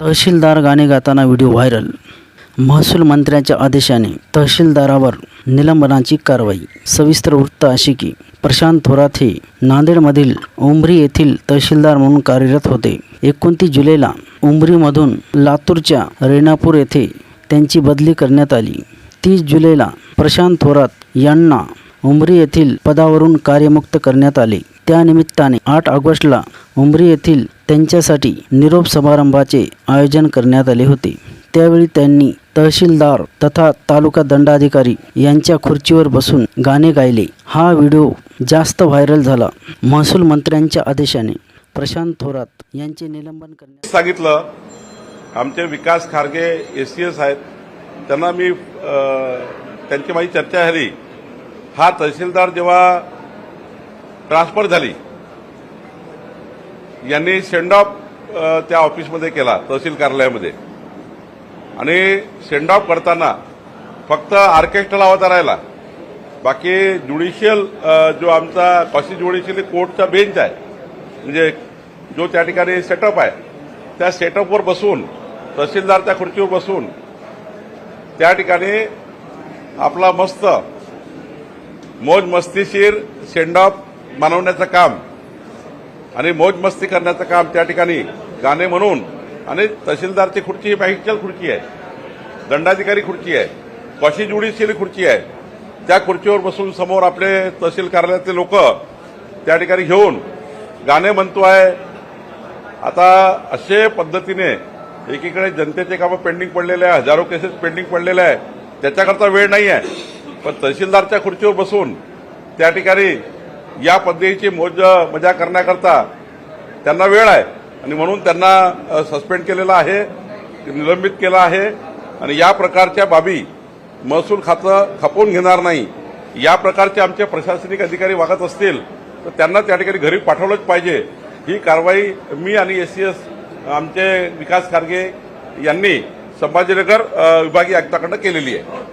तहसीलदार गाणे गाताना video viral. महसूल मंत्र्यांच्या आदेशाने तहसीलदारावर निलंबनाची कारवाई. सविस्तर वृत्त अशी की प्रशांत थोरात हे नांदेडमधील उमरी येथील तहसीलदार म्हणून कार्यरत होते. एकोणतीस जुलैला उमरीमधून लातूरच्या रेणापूर येथे त्यांची बदली करण्यात आली. तीस जुलैला प्रशांत थोरात यांना उमरी येथील पदावरून कार्यमुक्त करण्यात आले. त्यानिमित्ताने आठ ऑगस्टला उमरी येथील त्यांच्यासाठी निरोप समारंभाचे आयोजन करण्यात आले होते. त्यावेळी त्यांनी तहसीलदार तथा तालुका दंडाधिकारी यांच्या खुर्चीवर बसून गाणे गायले. हा व्हिडिओ जास्त व्हायरल झाला. महसूल मंत्र्यांच्या आदेशाने प्रशांत थोरात यांचे निलंबन करण्यात सांगितलं आमचे Vikas Kharge S C S आहेत. त्यांना मी त्यांची माझी चर्चा झाली. हा तहसीलदार जेव्हा ट्रान्सफर झाली. यांनी सेंड ऑफ त्या ऑफिसमध्ये केला तहसील कार्यालयामध्ये. आणि सेंड ऑफ करताना फक्त ऑर्केस्ट्रा लावता राहिला बाकी ज्युडिशियल जो आमचा कॉसी ज्युडिशियल कोर्टचा बेंच आहे म्हणजे जो त्या ठिकाणी सेटअप आहे त्या सेटअपवर बसून तहसीलदार त्या खुर्चीवर बसून त्या ठिकाणी आपला मस्त मौज मस्तीशीर सेंड ऑफ मानवण्याचं काम आणि मौजमस्ती करण्याचं काम त्या ठिकाणी गाणे म्हणून आणि तहसीलदारची खुर्ची ही मॅजिस्ट्रियल खुर्ची आहे दंडाधिकारी खुर्ची आहे कॉशी ज्युडिशियल खुर्ची आहे. त्या खुर्चीवर बसून समोर आपले तहसील कार्यालयातले लोक त्या ठिकाणी घेऊन गाणे म्हणतो आहे. आता असे पद्धतीने एकीकडे जनतेचे कामं पेंडिंग पडलेले आहे हजारो केसेस पेंडिंग पडलेले आहे. त्याच्याकरता वेळ नाही आहे पण तहसीलदारच्या खुर्चीवर बसून त्या ठिकाणी या पद्धतीची मोज मजा करण्याकरता त्यांना वेळ आहे. आणि म्हणून त्यांना सस्पेंड केलेला आहे निलंबित केलं आहे. आणि या प्रकारच्या बाबी महसूल खातं खपवून घेणार नाही. या प्रकारचे आमचे प्रशासनिक अधिकारी वागत असतील तर त्यांना त्या ठिकाणी घरी पाठवलंच पाहिजे. ही कारवाई मी आणि एस सी एस आमचे विकास खारगे यांनी संभाजीनगर विभागीय आयुक्ताकडनं केलेली आहे.